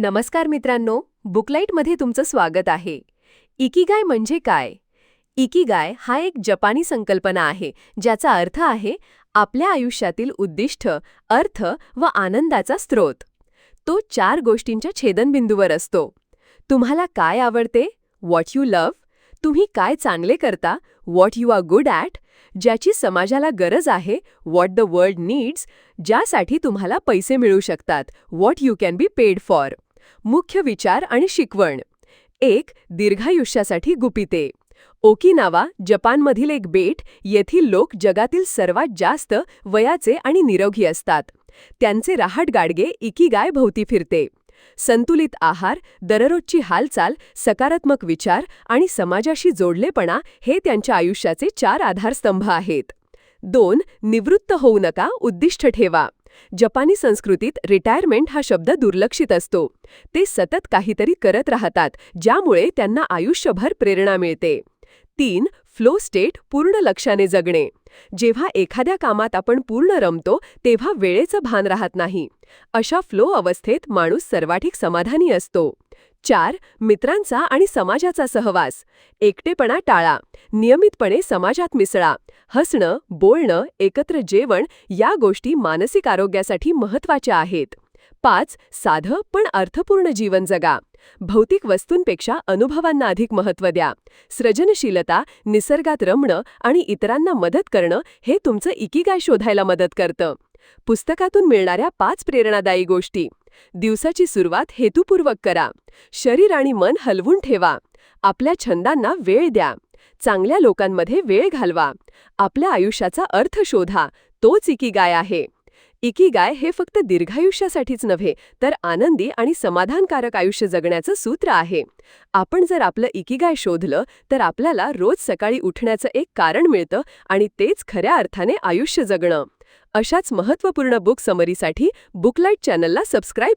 नमस्कार मित्रांनो बुकलाईटमध्ये तुमचं स्वागत आहे. इकिगाय म्हणजे काय? इकिगाय हा एक जपानी संकल्पना आहे ज्याचा अर्थ आहे आपल्या आयुष्यातील उद्दिष्ट अर्थ व आनंदाचा स्रोत. तो चार गोष्टींच्या छेदनबिंदूवर असतो. तुम्हाला काय आवडते? व्हॉट यू लव्ह तुम्ही काय चांगले करता? What you are good at ज्याची समाजाला गरज आहे व्हॉट द वर्ल्ड नीड्स ज्यासाठी तुम्हाला पैसे मिळू शकतात what you can be paid for मुख्य विचार आणि शिकवण. एक दीर्घायुष्यासाठी गुपिते. ओकिनावा जपानमधील एक बेट येथील लोक जगातील सर्वात जास्त वयाचे आणि निरोगी असतात. त्यांचे राहट गाडगे इकीगाय भोवती फिरते. संतुलित आहार दररोजची हालचाल सकारात्मक विचार आणि समाजाशी जोडलेपणा हे त्यांच्या आयुष्याचे चार आधारस्तंभ आहेत. दोन निवृत्त होऊ नका उद्दिष्ट ठेवा. जपानी संस्कृतीत रिटायरमेंट हा शब्द दुर्लक्षित असतो. ते सतत काहीतरी करत राहतात ज्यामुळे त्यांना आयुष्यभर प्रेरणा मिळते. तीन फ्लो स्टेट पूर्ण लक्षाने जगणे. जेव्हा एखाद्या कामात आपण पूर्ण रमतो तेव्हा वेळेचं भान राहत नाही. अशा फ्लो अवस्थेत माणूस सर्वाधिक समाधानी असतो. चार मित्रांचा आणि समाजाचा सहवास. एकटेपणा टाळा. नियमितपणे समाजात मिसळा. हसणं बोलणं एकत्र जेवण या गोष्टी मानसिक आरोग्यासाठी महत्त्वाच्या आहेत. पाच साधं पण अर्थपूर्ण जीवन जगा. भौतिक वस्तूंपेक्षा अनुभवांना अधिक महत्त्व द्या. सृजनशीलता निसर्गात रमणं आणि इतरांना मदत करणं हे तुमचं इकिगाय शोधायला मदत करतं. पुस्तकातून मिळणाऱ्या पाच प्रेरणादायी गोष्टी. दिवसाची सुरुवात हेतुपूर्वक करा. शरीर आणि मन हलवून ठेवा. आपल्या छंदांना वेळ द्या. चांगल्या लोकांमध्ये वेळ घालवा. आपल्या आयुष्याचा अर्थ शोधा. तोच इकिगाय आहे. इकिगाय हे फक्त दीर्घायुष्यासाठीच नव्हे तर आनंदी आणि समाधानकारक आयुष्य जगण्याचं सूत्र आहे. आपण जर आपलं इकिगाय शोधलं तर आपल्याला रोज सकाळी उठण्याचं एक कारण मिळतं आणि तेच खऱ्या अर्थाने आयुष्य जगणं. अशाच महत्त्वपूर्ण बुक समरीसाठी बुकलाईट चॅनलला सबस्क्राईब